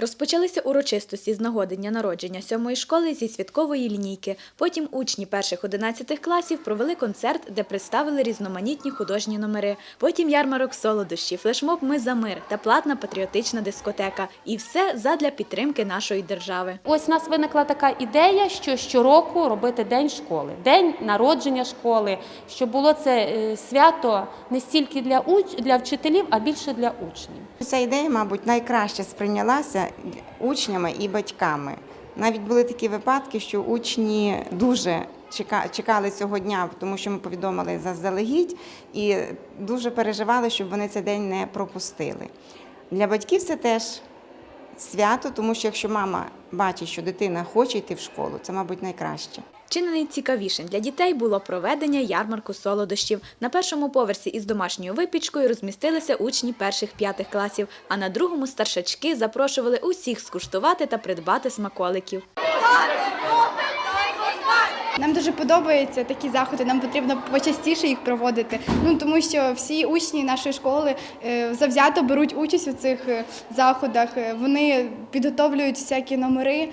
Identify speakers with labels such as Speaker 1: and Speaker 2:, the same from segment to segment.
Speaker 1: Розпочалися урочистості з нагоди дня народження сьомої школи зі святкової лінійки. Потім учні перших 11 класів провели концерт, де представили різноманітні художні номери. Потім ярмарок солодощі, флешмоб Ми за мир та платна патріотична дискотека. І все задля підтримки нашої держави.
Speaker 2: Ось у нас виникла така ідея, що щороку робити день школи, день народження школи, щоб було це е, свято не стільки для уч... для вчителів, а більше для учнів.
Speaker 3: Ця ідея, мабуть, найкраще сприйнялася учнями і батьками. Навіть були такі випадки, що учні дуже чекали цього дня, тому що ми повідомили заздалегідь, і дуже переживали, щоб вони цей день не пропустили. Для батьків це теж свято, тому що якщо мама бачить, що дитина хоче йти в школу, це, мабуть, найкраще.
Speaker 1: Чи не найцікавішим для дітей було проведення ярмарку солодощів. На першому поверсі із домашньою випічкою розмістилися учні перших п'ятих класів, а на другому старшачки запрошували усіх скуштувати та придбати смаколиків.
Speaker 4: Нам дуже подобаються такі заходи. Нам потрібно почастіше їх проводити. Ну тому що всі учні нашої школи е, завзято беруть участь у цих е, заходах. Е, Вони підготовлюють всякі номери,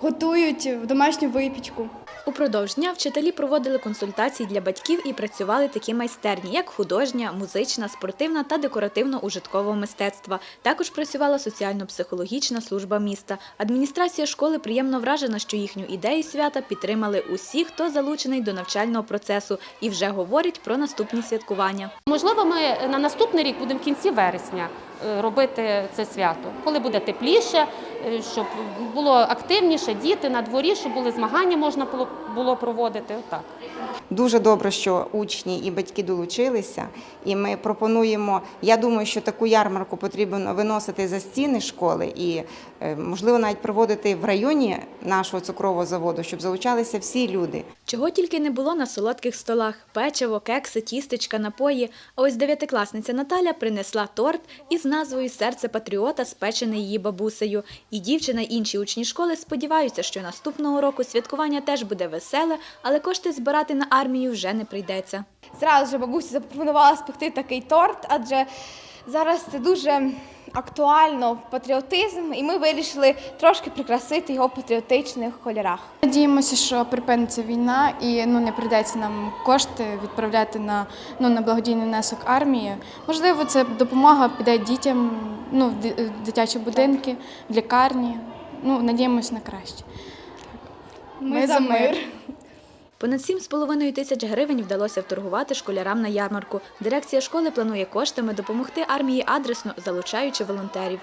Speaker 4: готують домашню випічку.
Speaker 1: Упродовж дня вчителі проводили консультації для батьків і працювали такі майстерні, як художня, музична, спортивна та декоративно-ужиткового мистецтва. Також працювала соціально-психологічна служба міста. Адміністрація школи приємно вражена, що їхню ідею свята підтримали усі, хто залучений до навчального процесу, і вже говорять про наступні святкування.
Speaker 2: Можливо, ми на наступний рік будемо в кінці вересня е, робити це свято, коли буде тепліше, е, щоб було активніше, діти на дворі, щоб були змагання, можна було- було проводити. Так.
Speaker 3: Дуже добре, що учні і батьки долучилися, і ми пропонуємо. Я думаю, що таку ярмарку потрібно виносити за стіни школи і, е, можливо, навіть проводити в районі нашого цукрового заводу, щоб залучалися всі люди.
Speaker 1: Чого тільки не було на солодких столах: печиво, кекси, тістечка, напої. А ось дев'ятикласниця Наталя принесла торт із назвою Серце патріота, спечений її бабусею. І дівчина, і інші учні школи сподіваються, що наступного року святкування теж буде веселе, але кошти збирати на армію вже не прийдеться.
Speaker 4: Зразу ж бабуся запропонувала спекти такий торт, адже зараз це дуже актуально патріотизм, і ми вирішили трошки прикрасити його в патріотичних кольорах.
Speaker 5: Надіємося, що припиниться війна і ну не прийдеться нам кошти відправляти на ну на благодійний внесок армії. Можливо, це допомога піде дітям, ну в в дитячі будинки, в лікарні. Ну надіємося на краще.
Speaker 4: Ми за мир.
Speaker 1: Понад 7,5 тисяч гривень вдалося вторгувати школярам на ярмарку. Дирекція школи планує коштами допомогти армії адресно, залучаючи волонтерів.